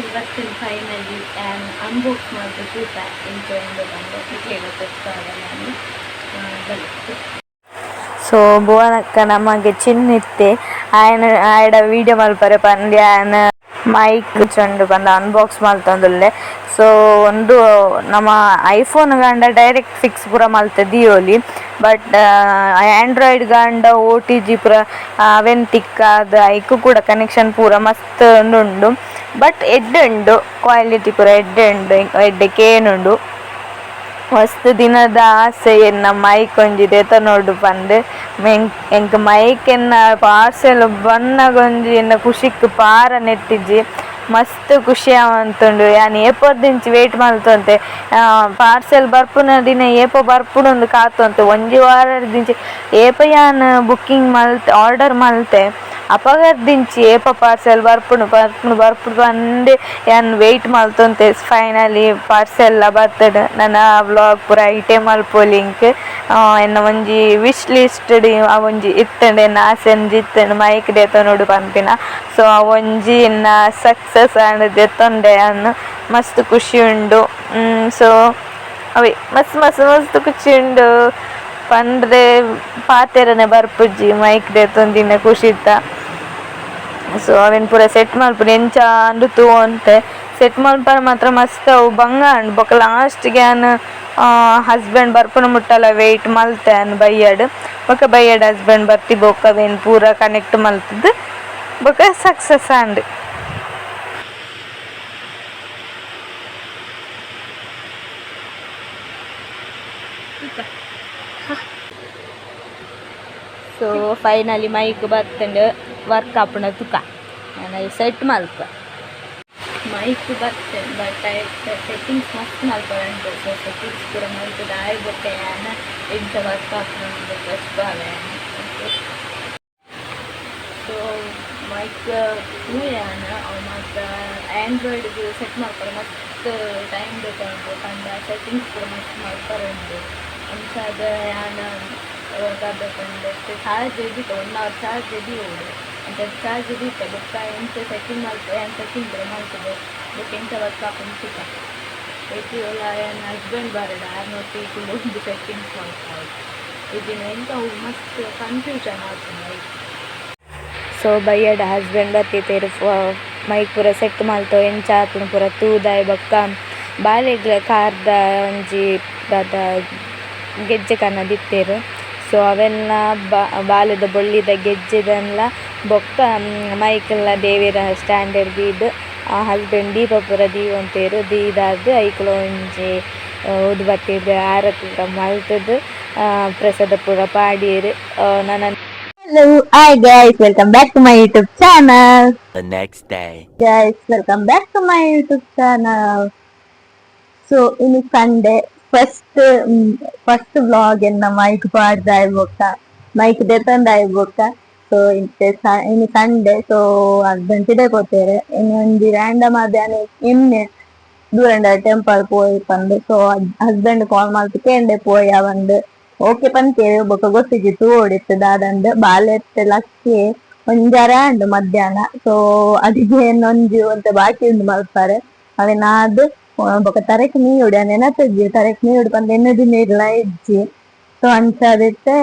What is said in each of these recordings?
ಇವತ್ತಿನ finally and unbox ಮಾಡಬೇಕು packing ಎಂದು ಬಂದು ತೆಗ್ತಾರೆ ನಾನು ಸೊ ಭುವನಕ್ಕ ನಮಗೆ ಚಿನ್ನಿತ್ತೆ. ಆಯನ, ಆಯಡ ವಿಡಿಯೋ ಮಲ್ಪರೆ ಪಂದ್ಯ ಆಯನ ಮೈಕ್ ಚಂಡು ಬಂದ ಅನ್ಬಾಕ್ಸ್ ಮಲ್ತೊಂದುಲ್ಲೆ ಸೊ ಒಂದು ನಮ್ಮ ಐಫೋನ್ ಗಂಡ ಡೈರೆಕ್ಟ್ ಫಿಕ್ಸ್ ಪೂರ ಮಲ್ತೆ ದಿಯೋಲಿ ಬಟ್ ಆಂಡ್ರಾಯ್ಡ್ ಗಂಡ ಓ ಟಿ ಜಿ ಪೂರ ಅವೆನ್ ತಿಕ್ಕ ಅದು ಐಕು ಕೂಡ ಕನೆಕ್ಷನ್ ಪೂರ ಮಸ್ತ್ ಉಂಡು. ಬಟ್ ಎಡ್ಡೆ ಉಂಡು. ಕ್ವಾಲಿಟಿ ಪೂರ ಎಡ್ಡೆ ಎಡ್ಡಕ್ಕೆ ಏನುಂಡು? ಮಸ್ತ್ ದಿನದ ಆಸೆ ಎನ್ನ ಮೈಕ್ ಒಂಜಿದೆ. ತ ನೋಡು ಬಂದು ಎಂಕ್ ಮೈಕ್ ಎನ್ನ ಪಾರ್ಸೆಲ್ ಬಣ್ಣಗೊಂಜಿ ಎನ್ನ ಖುಷಿಕ್ ಪಾರ ನೆಟ್ಟಿಜ್ಜಿ. ಮಸ್ತ್ ಖುಷಿ ಅವಂತುಂಡು ಯಾನ್ ಏಪೊರ್ದಿಂಚಿ ವೇಟ್ ಮಲ್ತೊಂತೆ ಪಾರ್ಸೆಲ್ ಬರ್ಪುನ ದಿನ ಏಪ ಬರ್ಪುಡೊಂದು ಕಾತೊಂತೆ ಒಂಜಿ ವಾರದಿಂಚಿ ಏಪ ಯಾನ್ ಬುಕ್ಕಿಂಗ್ ಮಲ್ತೆ ಆರ್ಡರ್ ಮಲ್ತೆ ಅಪಗರ್ದಿಂಚಿ ಏಪ ಪಾರ್ಸೆಲ್ ಬರ್ಪುಂಡು ಬರ್ಪುಂಡು ಬರ್ಪುಡು ಬಂದೆ ಯಾನ್ ವೆಯ್ಟ್ ಮಲ್ತೊಂತೆ ಫೈನಲಿ ಪಾರ್ಸೆಲ್ ಬರ್ತಡ ನನ್ನ ವ್ಲಾಗ್ ಪೂರ ಐಟೆ ಮಲ್ಪೊ ಲಿಂಕ್ ಎನ್ನ ಒಂಜಿ ವಿಶ್ ಲಿಸ್ಟ್ ಆ ಒಂಜಿ ಇತ್ತಂಡೆ, ಎನ್ನ ಆಸೆ ಒಂಜಿ ಇತ್ತಂಡು ಮೈಕ್ ದೆತೊನೊಡು ಪನ್ಪಿನ ಸೊ ಆ ಒಂಜಿ ಎನ್ನ ಸಕ್ಸಸ್ ಆಂಡ್ ದೆತ್ತೊಂಡೆ ಅನ್ನು ಮಸ್ತ್ ಖುಷಿ ಉಂಡು. ಸೊ ಅವೆ, ಮಸ್ತ್ ಮಸ್ತ್ ಮಸ್ತ್ ಖುಷಿ ಉಂಡು. ಪಂಡ್ರೆ ಪಾತೆರನೆ ಬರ್ಪುಜ್ಜಿ ಮೈಕ್ ದೆತ್ತೊಂದಿನ ಖುಷಿ ಇತ್ತ. ಸೊ ಅವೆನ್ ಪೂರ ಸೆಟ್ ಮಲ್ಪುನ ಎಂಚ ಅಂದು ತೂ ಅಂತೆ ಸೆಟ್ ಮಲ್ಪರ ಮಾತ್ರ ಮಸ್ತ್ ಅವು ಬಂಗ ಅಂಡ್ ಬೊಕ ಲಾಸ್ಟ್ಗೆ ಅನ್ ಹಸ್ಬೆಂಡ್ ಬರ್ಪುನ ಮುಟ್ಟಲ ವೆಯ್ಟ್ ಮಲ್ತೆ ಬಯ್ಯಡ್ ಬೊಕ ಬೈಯಡ್ ಹಸ್ಬೆಂಡ್ ಬರ್ತಿ ಬೊಕ ವೆನ್ ಪೂರ ಕನೆಕ್ಟ್ ಮಲ್ತದ್. ಬೊಕ success and so finally mic ಬರ್ತಂಡು work ಆಪಣ ತುಕ ಸೆಟ್ ಮಲ್ಪ ಮೈಕ್ ಬರ್ತೇನೆ ಬಟ್ ಸೆಟ್ಟಿಂಗ್ಸ್ ಮಸ್ತ್ ಮಲ್ಪರೆ ಉಂಟು ಸೊ ಸೆಟ್ಟಿಂಗ್ಸ್ ಪೂರ ಮಲ್ತದ ಆಯ್ ಬೊಟ್ಟೆ ಯಾನ ಎಂತ ವರ್ಕ್ ಹಾಕೊಂಡು ಫಸ್ಟ್ ಅವೆ ಸೊ ಮೈಕ್ ಹೂ ಯಾನ ಅವು ಮಾತ್ರ ಆ್ಯಂಡ್ರಾಯ್ಡ್ದು ಸೆಟ್ ಮಾಡ್ತಾರೆ ಮಸ್ತ್ ಟೈಮ್ ಬೇಕಾಗುಂಟು ಪಂಡ ಸೆಟ್ಟಿಂಗ್ಸ್ ಪೂರ ಮಸ್ತ್ ಮಾಡ್ತಾರೆ ಉಂಟು ಅಂಚಾದ ಯಾನ ಬರ್ಬೇಕಂದ್ರೆ ಚಾರ್ಜ್ ಎದಿತ್ತು ಒನ್ ಅವರ್ ಚಾರ್ಜ್ ಎದಿ ಹೋಡು ಅಂತ ಚಾರ್ಜ್ ಇರುತ್ತೆ ಬುಕ್ಕ ಎಂತ ಸೆಟ್ಟಿಂಗ್ ಮಾಡ್ತೇವೆ ಅಂತ ಸೆಟ್ಟಿಂಗ್ ಮಾಡ್ತದೆ ಬುಕ್ ಎಂತ ವರ್ಕ್ ಹಾಕೊಂಡು ಸಿಕ್ಕ. ಎತ್ತಿ ಹಸ್ಬೆಂಡ್ ಬರಡ ಆರ್ನೊಟ್ಟಿ ಒಂದು ಸೆಟ್ಟಿಂಗ್ಸ್ ಮಾಡ್ತಾ ಇದನ್ನು ಎಂತ ಮಸ್ತ್ ಕನ್ಫ್ಯೂಷನ್ ಆಗ್ತದೆ ಸೊ ಬೈಯಡ್ ಹಸ್ಬೆಂಡ್ ಬತ್ತಿತ್ತೇರು ಮೈಕ್ ಪೂರ ಸೆಟ್ ಮಾಡ್ತೋ, ಎಂಚ ಆತುಂಡು ಪೂರ ತೂದಾಯ್ ಬೊಕ್ಕ. ಬಾಲೆಗ್ಲ ಕಾರ್ದ ಒಂಜಿ ಗೆಜ್ಜೆ ಕನ್ನ ದಿತ್ತೇರು ಸೊ ಅವೆಲ್ಲ ಬಾಲೆದ ಬೊಳ್ಳಿದ ಗೆಜ್ಜೆದನ್ಲ ಬೊಕ್ಕ ಮೈಕ್ಲ್ನ ದೇವೆರ ಸ್ಟ್ಯಾಂಡರ್ಡ್ ದೀದ್ ಆ ಹಸ್ಬೆಂಡ್ ದೀಪ ಪೂರ ದೀವಂತೇರು ದೀದಾದ್ ಐಕ್ಲ ಒಂಜಿ ಉದ್ಬತ್ತಿದ ಆರತಿ ಪೂರ ಮಲ್ತದ್ ಪ್ರಸಾದ ಪೂರ ಪಾಡ್ಯೆರ್ ನನ್ನ Hello, hi guys, welcome back to my YouTube channel. The next day. Guys, welcome back to my YouTube channel. So, in Sunday, first first vlog ಎನ್ನ ಮೈಕ್ the ಆಯ್ಬೋಕ ಮೈಕ್ detan iboka. ಸೊ ಇನ್ನು Sunday so husband side ಕೊತ್ತೇರೆ ಇನ್ನು ಒಂದು random ಆದ ಎಮ್ಮೆ ದೂರಂಡ temple ಪೋಯಿ ಪಂದು so husband call ಮಾಡ್ತು ಕೇಂಡೆ ಪೋಯ ಓಕೆ ಪಂತೇವೆ ಒಬ್ಬಕ ಗೊತ್ತಿಜಿತ್ತು ಓಡಿತ್ತು ದಾದಂದು ಬಾಲೆ ಲಕ್ಕಿ ಒಂಜಾರ ಅಂಡು ಮಧ್ಯಾಹ್ನ. ಸೊ ಅಡಿಗೆ ನೊಂಜು ಅಂತ ಬಾಕಿ ಉಂಡು ಮಲ್ಪಾರೆ. ಅವೆನಾದ್ ಬೊಕ ತರಕ್ ನೀರು ನೆನಪಜ್ಜಿ ತರಕ್ ನೀರು ಪಂದ ಎನ್ನದಿ ನೀರ್ಲ ಇಜ್ಜಿ ಸೊ ಅಂಚಾದಿತ್ತೆ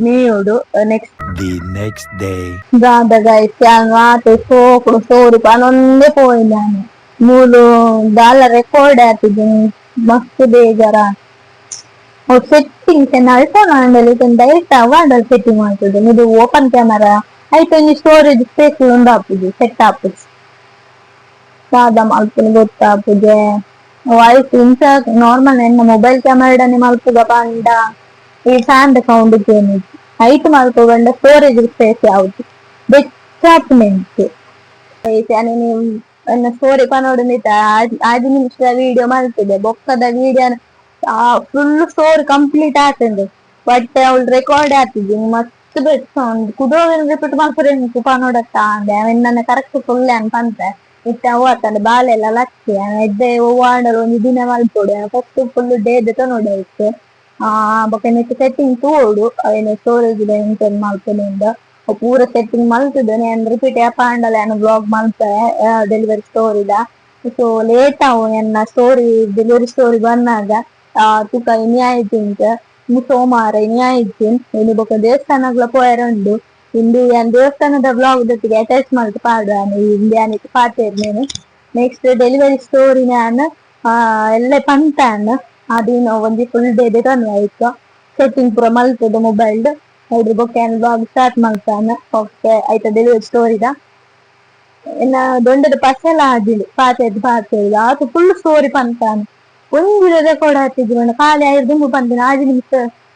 ನೀರು ನೆಕ್ಸ್ಟ್ The next day. దాదాగా ఇచ్చాను ఆట సోకుడు సోరు పనొందే పోయినాను మూడు దాళ్ళ ರೆಕಾರ್ಡ್ ಆಗ್ತಿದೆ ಮಸ್ತ್ ಬೇಜಾರ ಸೆಟ್ಟಿಂಗ್ಸ್ ಏನು ಐಫೋನ್ ಹ್ಯಾಂಡಲ್ ಇದು ಡೈರೆಕ್ಟ್ ಅವಾರ್ಡಲ್ಲಿ ಸೆಟ್ಟಿಂಗ್ ಮಾಡ್ತದೆ ಇದು ಓಪನ್ ಕ್ಯಾಮರಾ ಆಯ್ತು ಒಂದು ಸ್ಟೋರೇಜ್ ಸ್ಪೇಸ್ ಒಂದು ಹಾಕುದು ಸೆಟ್ ಹಾಕುದು ಸಾದಾ ಮಾಡ್ತೀನಿ ಗೊತ್ತಾಗ್ತದೆ ವಾಯ್ಸ್ ఇంత ನಾರ್ಮಲ್ ಎನ್ನ ಮೊಬೈಲ್ కెమెరా మలుపుగా ಪಂಡ ಈ ಫ್ಯಾನ್ ಸೌಂಡ್ ಏನು ಹೈಟ್ ಮಾಡ್ಕೊಂಡ ಸ್ಟೋರೇಜ್ ಸ್ಪೇಸ್ ಯಾವುದು? ಬೆಚ್ಚಾಪ್ಮೆಂಟ್ ನೀವು ನನ್ನ ಸ್ಟೋರಿ ಪನೋಡಿನಿತ ಆದಿ ನಿಮಿಷದ ವಿಡಿಯೋ ಮಾಡ್ತಿದ್ದೆ. ಬೊಕ್ಕದ ವಿಡಿಯೋ ಫುಲ್ ಸ್ಟೋರಿ ಕಂಪ್ಲೀಟ್ ಆಗ್ತದೆ. ಬಟ್ ಅವಳು ರೆಕಾರ್ಡ್ ಆಗ್ತಿದ್ದೆ ಮಸ್ತ್ ಬೆಟ್ ಸೌಂಡ್ ಕುದೋ ರಿಪೀಟ್ ಮಾಡ್ತಾರೆ ಪನೋಡತ್ತ ಅಂದೆ, ಅವನ್ ನನ್ನ ಕರೆಕ್ಟ್ ಫುಲ್ ಅನ್ಪಂತ ಇತ್ತ ಓದ್ತಾನೆ ಬಾಲೆಲ್ಲ ಲಕ್ಕಿ ಎದ್ದೆ ಓಡಲು ಒಂದು ದಿನ ಮಲ್ಪೋಡು ಫಸ್ಟ್ ಫುಲ್ ಡೇ ನೋಡಿ ಆಯ್ತು ಆ ಬೊಕ ನೆಟ್ ಸೆಟ್ಟಿಂಗ್ ತೋಡು ಅವೇನು ಸ್ಟೋರೇಜ್ ಎಂಟೆನ್ ಮಲ್ಪನಿಂದ ಪೂರ ಸೆಟ್ಟಿಂಗ್ ಮಲ್ತಿದ್ದೇನೆ ನಾನು ರಿಪೀಟ್ ಆ್ಯಪ್ ಆಂಡಲ ನಾನು ಬ್ಲಾಗ್ ಮಲ್ಪೆ ಡೆಲಿವರಿ ಸ್ಟೋರ್ ಇದ ಸೊ ಲೇಟ್ ಆವು ಎನ್ನ ಸ್ಟೋರಿ ಡೆಲಿವರಿ ಸ್ಟೋರಿ ಬಂದಾಗ ತುಕ ಇನಿ ಇನ್ನು ಸೋಮವಾರ ಇನಿ ಆಯ್ತಿನ್ ಇನ್ನು ಬೊಕ ದೇವಸ್ಥಾನಗಳ ಪೋಯರ ಉಂಡು. ಇಂದು ಏನ್ ದೇವಸ್ಥಾನದ ಬ್ಲಾಗ್ ಜೊತೆಗೆ ಅಟ್ಯಾಚ್ ಮಾಡ್ತು ಪಾಡು ನಾನು ಪಾಡ್ತೇನೆ ನೆಕ್ಸ್ಟ್ ಡೆಲಿವರಿ ಸ್ಟೋರಿ ನಾನು ಎಲ್ಲ ಪಂತಾನ್ ಅದಿನ ಒಂಜಿ ಫುಲ್ ಡೇ ರಿಟರ್ನ್ ಆಯ್ತು. ಸೆಟ್ಟಿಂಗ್ ಪೂರ ಮಲ್ತದ ಮೊಬೈಲ್ ಅದ್ರ ಬೊಕ್ಕ ಏನ್ ಬ್ಲಾಗ್ ಸ್ಟಾರ್ಟ್ ಮಾಡ್ತಾನ ಓಕೆ ಆಯ್ತಾ ಡೆಲಿವರಿ ಸ್ಟೋರಿದ ಇನ್ನ ದೊಂಡದ ಪಸಲ ಆದಿಲು ಪಾತೆದ್ ಪಾತೆದ್ ಆತು ಫುಲ್ ಸ್ಟೋರಿ ಪಂತಾನ ಒಂದಿನ ರೆಕಾರ್ಡ್ ಹಾಕಿದ್ರು ಖಾಲಿ ಆಯ್ತು ದುಂಬು ಪಂತಿನ ಆಜಿ ನಿಮಿಷ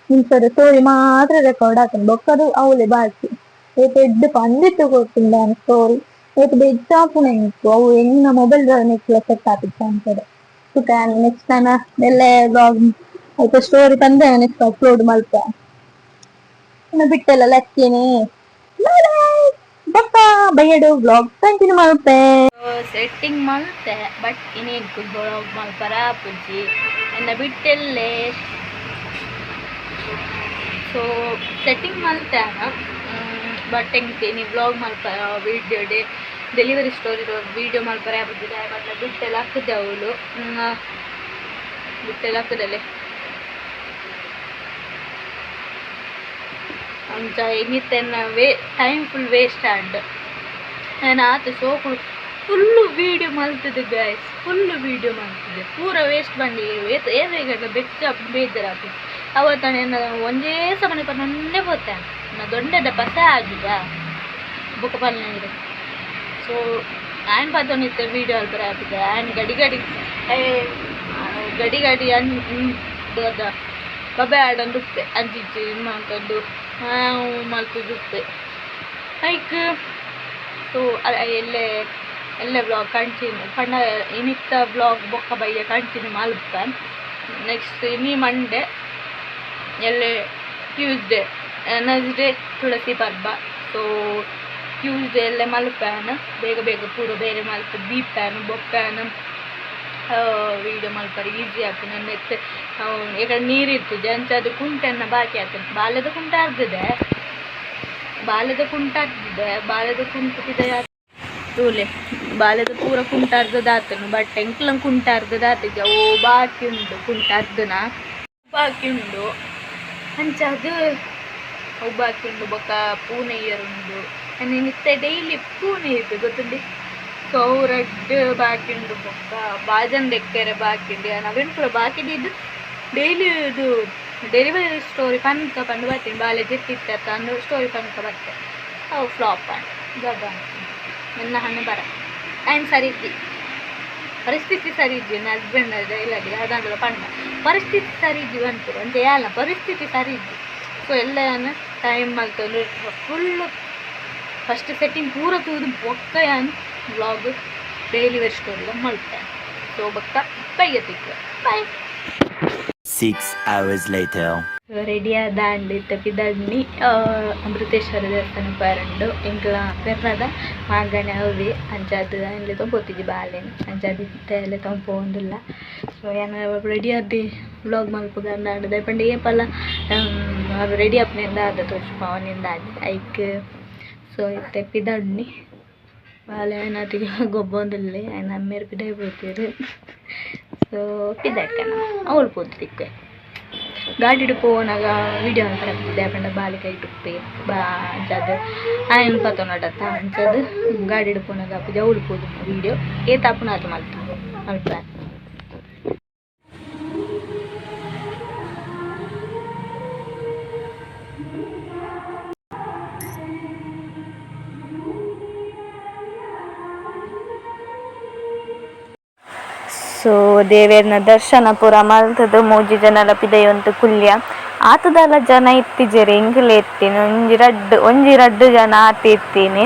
ನಿಮಿಷದ ಸ್ಟೋರಿ ಮಾತ್ರ ರೆಕಾರ್ಡ್ ಆಗ್ತಾನೆ ಬೊಕ್ಕದು ಅವಳೆ ಬಾಕಿ. ಏತ ಎಡ್ಡು ಪಂದಿತ್ತು ಕೊಟ್ಟಿಲ್ಲ ಸ್ಟೋರಿ ಏತ ಬೆಡ್ ಆಪುನ ಇತ್ತು. ಅವು ಹೆಂಗ ಮೊಬೈಲ್ ನೆಕ್ಲ ಸೆಟ್ ಅಂತದೆ ಕ್ಯಾನ್ ನೆಕ್ಸ್ಟ್ ನಾನು ಎಲ್ಲ ಆಯ್ತು ಸ್ಟೋರಿ ತಂದೆ ನೆಕ್ಸ್ಟ್ ಅಪ್ಲೋಡ್ ಮಾಡ್ತೆ. ಇನ್ನು ಬಿಟ್ಟೆಲ್ಲ ಲಕ್ಕಿನಿ. ಬಪ್ಪ ಬೈಯಡು ಬ್ಲಾಗ್ ಕಂಟಿನ್ಯೂ ಮಾಡುತ್ತೆ. ಸೆಟ್ಟಿಂಗ್ ಮಲ್ತೆ ಬಟ್ ಇನ್ನೇನು ಬ್ಲಾಗ್ ಮಲ್ಪರ ಪುಜ್ಜಿ ಎನ್ನ ಬಿಟ್ಟೆಲ್ಲೇ. ಸೊ ಸೆಟ್ಟಿಂಗ್ ಮಲ್ತಾನ ಬಟ್ ಹೆಂಗ್ತೀನಿ vlog ಮಲ್ಪ video day delivery story video ಮಾಡ್ತಾರೆ ಆಗುದಿಲ್ಲ ಬಟ್ ಬಿಟ್ಟೆಲ್ಲ ಹಾಕಿದ್ದೆ ಅವಳು. ಬಿಟ್ಟೆಲ್ಲ ಹಾಕಿದಲ್ಲೇ ಅಂಚ ಇನ್ನಿತ್ತೆನ್ನ ವೇ ಟೈಮ್ ಫುಲ್ ವೇಸ್ಟ್ ಆಡ್ ನಾನು ಆತ ಸೋಕು ಫುಲ್ಲು ವೀಡಿಯೋ ಮಾಡ್ತಿದ್ದೆ ಗಾಯ್ಸ್ ಫುಲ್ಲು ವೀಡಿಯೋ ಮಾಡ್ತಿದ್ದೆ ಪೂರ ವೇಸ್ಟ್ ಬಂದು ಏನಾಗ ಬೆಚ್ಚ ಬೇಜಾರಾಗ್ತದೆ. ಅವತ್ತು ನಾನು ಒಂದೇ ಸಮನೆ ಪರ್ ನನ್ನೇ ಹೋಗ್ತೇನೆ. ನಾ ದೊಡ್ಡದ ಪಸ ಆಗಿದ. ಬುಕ್ಕ ಪಲ್ಲೆ ಸೊ ಆ್ಯನ್ ಪಾತ್ರ ವೀಡಿಯೋ ಅಲ್ಪರ ಆಗ್ತದೆ ಆ್ಯನ್ ಗಡಿ ಗಡಿ ಏ ಗಡಿ ಗಡಿ ಅನ್ ಬಬೆ ಆಡೊಂದು ಉಪ್ಪೆ ಅಂಜಿಜ್ಜಿ ಮಾಡ್ಕೊಂಡು ಮಲ್ತುದುಪ್ಪೆ ಲೈಕ್ ಸೊ ಎಲ್ಲೆ, ಎಲ್ಲ ಬ್ಲಾಗ್ ಕಂಟಿನ್ಯೂ ಪಂಡ ಇನಿತ್ತ ಬ್ಲಾಗ್ ಬೊಕ್ಕ ಬೈಯ ಕಂಟಿನ್ಯೂ ಮಲ್ಪ ನೆಕ್ಸ್ಟ್ ಇನಿ ಮಂಡೆ ಎಲ್ಲೇ ಟ್ಯೂಸ್ಡೇ ಡೇ ತುಳಸಿ ಪರ್ಬ ಸೊ ಟ್ಯೂಸ್ಡೇ ಎಲ್ಲೆ ಮಲ್ಪನ ಬೇಗ ಬೇಗ ಪೂರ ಬೇರೆ ಮಲ್ಪ. ದೀಪ್ಯಾನ ಬೊಪ್ಪ್ಯಾನ ವೀಡಿಯೋ ಮಲ್ಪರೆ. ಈಸಿ ಆಗ್ತದೆ ನನ್ನ ಎತ್ತೆ ಈಗ ನೀರಿರ್ತದೆ ಜಂಚ ಅದು ಕುಂಟೆನ ಬಾಕಿ ಆಗ್ತದೆ ಬಾಲ್ಯದ ಕುಂಟ ಆಗ್ತದೆ. ಬಾಲ್ಯದ ಕುಂಟ ಆಗ್ತದೆ. ಬಾಲ್ಯದ ಕುಂಟಿದೆ ತೂಲೆ. ಬಾಲ್ಯದ ಪೂರ ಕುಂಟ ಅರ್ಧದಾತನು ಬಟ್ ಎಂಕ್ಲಂ ಕುಂಟ ಅರ್ಧದಾತಿದ್ದೆ ಓ, ಬಾಕಿ ಉಂಟು. ಕುಂಟ ಅರ್ಧನ ಬಾಕಿ ಉಂಡು ಅಂಚ ಉಂಡು ಬೊಕ್ಕ ಉಂಡು ನಿತ್ಯ ಡೈಲಿ ಪೂನೆ ಇತ್ತು ಗೊತ್ತುಂಡು ಸೊ ರಡ್ ಬಾಕಿ ಉಂಡು ಬೊಕ್ಕ ಬಾಜನ್ ದೆಕ್ಕರೆ ಬಾಕಿ ಉಂಡು ನಾವೇನು ಕೂಡ ಬಾಕಿ ಇದ್ದು ಡೈಲಿ ಇದು ಡೆಲಿವರಿ ಸ್ಟೋರಿ ಪನ್ಕ ಪಂಡು ಬರ್ತೀನಿ. ಬಾಲೆ ಜೆತ್ತಿತ್ತ ಅಂದು ಸ್ಟೋರಿ ಪನ್ಕ ಬರ್ತೆ. ಅವು ಫ್ಲಾಪ್ ಆಂಡ್ ಜಗ ನನ್ನ ಹಣ್ಣು ಬರ. ಟೈಮ್ ಸರಿ ಇದ್ದಿ ಪರಿಸ್ಥಿತಿ ಸರಿ ಇದ್ದಿ ನನ್ನ ಹಸ್ಬೆಂಡ್ ಡೈಲಾಗಿ ಅದಂದ್ರೆ ಪಂಡ. ಪರಿಸ್ಥಿತಿ ಸರಿ ಇದ್ದಿ ಬಂತು ಅಂತ ಯಾಲ ಪರಿಸ್ಥಿತಿ ಸರಿ ಇದ್ದಿ ಸೊ ಎಲ್ಲ ಟೈಮ್ ಮಲ್ತಂದು ಫುಲ್ಲು ಫಸ್ಟ್ ಸೆಟ್ಟಿಂಗ್ ಪೂರ ತೂದು ಬೊಕ್ಕ ಯಾನ್ ಬ್ಲಾಗ್ ಡೈಲಿ ವೇರ್ ಸ್ಟೋರಿ ಮಲ್ತೆ ಸೊ ಬೊಕ್ಕ ಬೈಗೆ ತಿಕ್ಕ by six hours later ready ಆದ ಅಂಡ್ ತಪ್ಪಿದಣ್ಣಿ ಅಮೃತೇಶ್ವರ ದೇವಸ್ಥಾನ ಪರಂಡು ಎಂಕ್ಲ ಪೆರ್ನದ ಮಾಗಣೆ ಅವಿ ಅಂಜಾದ ಅಲ್ಲಿ ತೊಂಬೋತಿದ್ದಿ ಬಾಲೆನ್ ಅಂಜಾದ ಎಲ್ಲ ತೊಂಪೋಂದಿಲ್ಲ ಸೊ ಏನ ರೆಡಿ ಆದಿ ವ್ಲಾಗ್ ಮಲ್ಪಗ ಅಂದಾಂಡ್ ದಯಪಂಡ ಏಪಲ್ಲ ಅದು ರೆಡಿ ಆಪ್ನಿಂದ ಆದ ತೋರ್ಸ್ಪ ಅವನಿಂದ ಆದಿ ಐಕ್ ಸೊ ತೆಪ್ಪಿದಣ್ಣಿ ಬಾಲೆ ಏನಾತಿಗೆ ಗೊಬ್ಬೊಂದಿಲ್ಲ ఆయన అమ్మేరు పిడైపోతారు సో పిదక్కన ಅವಳು పోతుంది ಗಾಡಿಡು ಪೋನಾಗ ವಿಡಿಯೋ ಅಂತ ದೇಪಂಡ ಬಾಲಿಕ ಇಟ್ಟು ಬಾ ಅಂಚದು ఆయన ಪತ್ತೊನಡತ್ತ ಅಂಚದು ಗಾಡಿಡು ಪೋನಾಗ ಅಪ್ಪು ಜವುಳು ಪೋದು ವಿಡಿಯೋ ಏ ತಪ್ಪುನ ಅದು ಮಲ್ತ ಮಲ್ಪ ಸೊ, ದೇವೇರ್ನ ದರ್ಶನ ಪೂರ ಮಲ್ತದ, ಮೂಜಿ ಜನಲ ಒಂದು ಕುಲ್ಯ. ಆತದಲ್ಲ ಜನ ಇತ್ತಿಜೆರ್, ಇಂಗ್ಲೆ ಇರ್ತೀನಿ ಒಂಜಿ ರಡ್ಡ್ ಒಂಜಿ ರಡ್ಡ್ ಜನ ಆತ ಎತ್ತೀನಿ.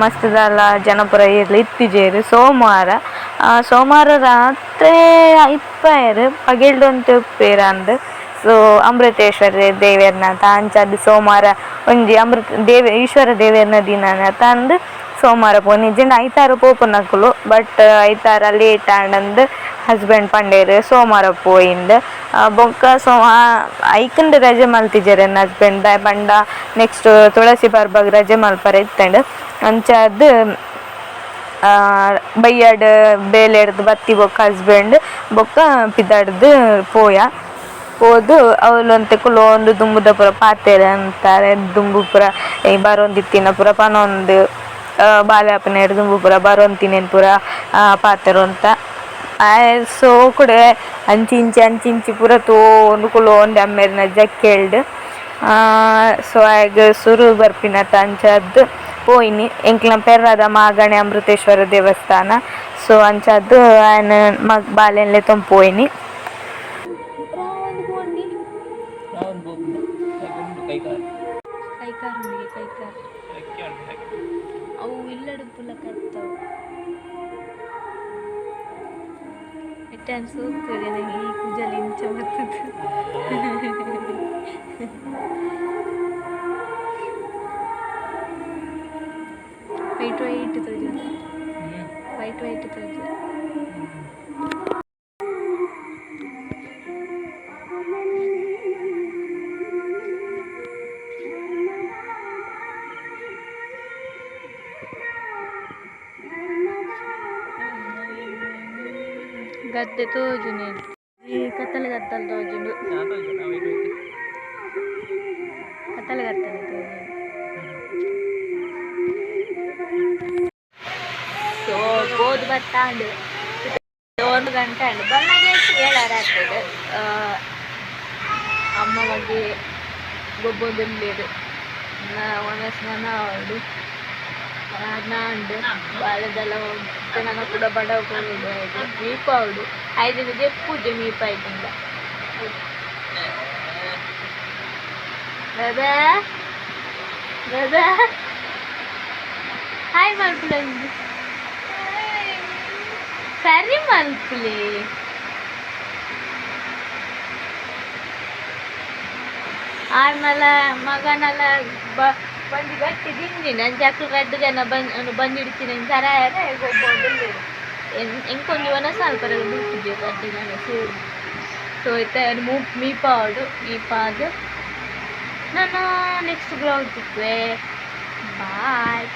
ಮಸ್ತದಲ್ಲ ಜನ ಪೂರ ಏರ್ಲ ಇತ್ತಿಜೆರ್, ಸೋಮವಾರ. ಸೋಮವಾರ ರಾತ್ರಿ ಪಗೆಲ್ಡ್ ಪಗೆಲ್ಡೊಂತು ಉಪ್ಪೇರ ಅಂದ್. ಸೊ ಅಮೃತೇಶ್ವರ ದೇವೇರ್ನ ಅಂಚದ್ ಸೋಮವಾರ ಒಂಜಿ ಅಮೃತ, ದೇವ, ಈಶ್ವರ ದೇವೇರ್ನ ದಿನ ತಂದು ಸೋಮವಾರ ಪೋನಿ ಐತಾರು ಐತಾರ ಪೋಪುನಕುಲು ಬಟ್ ಐತಾರ ಲೇಟ್ ಆಂಡಂದ್ ಹಸ್ಬೆಂಡ್ ಪಂಡೇರು ಸೋಮವಾರ ಪೋಯಿಂದ್. ಆ, ಬೊಕ್ಕ ಸೋ ಐಕಂಡ್ ರಜೆ ಮಲ್ತಿಜೆರ್ ನನ್ನ ಹಸ್ಬೆಂಡ್ ಪಂಡ ನೆಕ್ಸ್ಟ್ ತುಳಸಿ ಬರ್ಬಾಗ ರಜೆ ಮಲ್ಪರ ಇತ್ತಂಡ್. ಅಂಚಾದ್ ಬೈಯಡ್ ಬೇಲೆಡ್ದು ಬತ್ತಿ ಬೊಕ್ಕ ಹಸ್ಬೆಂಡ್ ಬೊಕ್ಕ ಪಿದಾಡ್ದು ಪೋಯ. ಹೋದು ಅವಳು ಅಂತ ಒಂದು ದುಂಬುದ ಪುರ ಪಾತೆರೆ ಅಂತಾರೆ ದುಂಬು ಪುರ ಈ ಬರೊಂದಿತ್ತಿನ ಪೂರ ಪನೊಂದು. ಬಾಲೆಪನೆಡ್ ದುಂಬು ಪೂರ ಬರೊಂತಿನೇನು ಪೂರ ಪಾತರು ಅಂತ. ಸೊ ಕುಡೆ ಅಂಚಿಂಚಿ ಅಂಚಿಂಚಿ ಪೂರ ತೋಂದು ಕುಲು ಒಂದು ಅಮ್ಮೆರ್ನ ಜಕ್ಕೆಲ್ಡ್. ಸೊ ಆಗ ಸುರು ಬರ್ಪಿನ ಅಂಚದ್ದು ಪೋಯಿನಿ ಎಂಕ್ಲ ಪೆರ್ರದ ಮಾಗಣೆ ಅಮೃತೇಶ್ವರ ದೇವಸ್ಥಾನ. ಸೊ ಅಂಚದ್ದು ಆಯ್ನ ಮಗ್ ಬಾಲೆನ್ಲೆ ತೊಂದು ಪೋಯಿನಿ ರಾವಣ್ ಬೋಗ್ನ ಗುಂಡು ಕೈಕಾಲು ಕೈಕಾರುಂಡಿಗೆ ಕೈಕಾರು ಅವು ಇಲ್ಲಡು ಪುಲ್ಲ ಕತ್ತವು ಇಟ್ಟಾನ್ ಸೂಕ್ತದೆ ನನಗೆ ಈ ಕುಜಲಿ ಇಂಚ ಬರ್ತದೆ ವೈಟ್ ವೈಟ್ ತೋಜು ವೈಟ್ ವೈಟ್ ತೋಜು ಗದ್ದೆ ತೋಜು ನೀನು ಈ ಕತ್ತಲೆ ಗತ್ತಲು ತೋಜುಂಡು ಕತ್ತಲೆ ಗತ್ತಲೆ ತೋಜು ಸೊ ಬೋದು ಬತ್ತಾಂಡು ಒಂದು ಗಂಟೆ ಅಂಡು ಬಣ್ಣಗೆ ಏಳಾರ ಆಗ್ತದೆ ಅಮ್ಮ ಬಗ್ಗೆ ಗೊಬ್ಬೊಂದುಲ್ಲೇರು ಒಣ ಸ್ನಾನ ಆಡು ನಾಂಡು ಬಾಳೆದೆಲ್ಲ ಹೋಗ್ತೆ ನನ್ನ ಕೂಡ ಬಡ ಹೋಗುದು ಆಯ್ತು ಮೀಪ ಅವಡು ಐದು ದಿನ ಪೂಜೆ ಮೀಪ ಆಯ್ತಿಂದ ದಾದಾ ದಾದಾ ಹಾಯ್ ಮಲ್ಪುಲಂದು ಸರಿ ಮಲ್ಪುಲಿ ಆಮೇಲ ಮಗನೆಲ್ಲ ಬ ಬಂದು ಗಟ್ಟಿ ತಿಂದಿನ ಜಕ್ಲು ಗಡ್ಡು ಜನ ಬಂದು ಬಂದಿಡ್ತೀನಿ ಸರಾಯರೆ ಗೊಬ್ಬೊಂದು ಎಂಕೊಂದು ವನ ಸ್ವಲ್ಪ ಬಿಟ್ಟಿದ್ದೆ ಗಡ್ಡಿ ಜನ ಸೇರಿ ಸೊ ಇತ್ತೆ ಮೂ ಮೀಪಾಡು ಮೀಪಾದು ನಾನು ನೆಕ್ಸ್ಟ್ ಬ್ಲಾಗ್ ಸಿಕ್ಕುವೆ ಬಾಯ್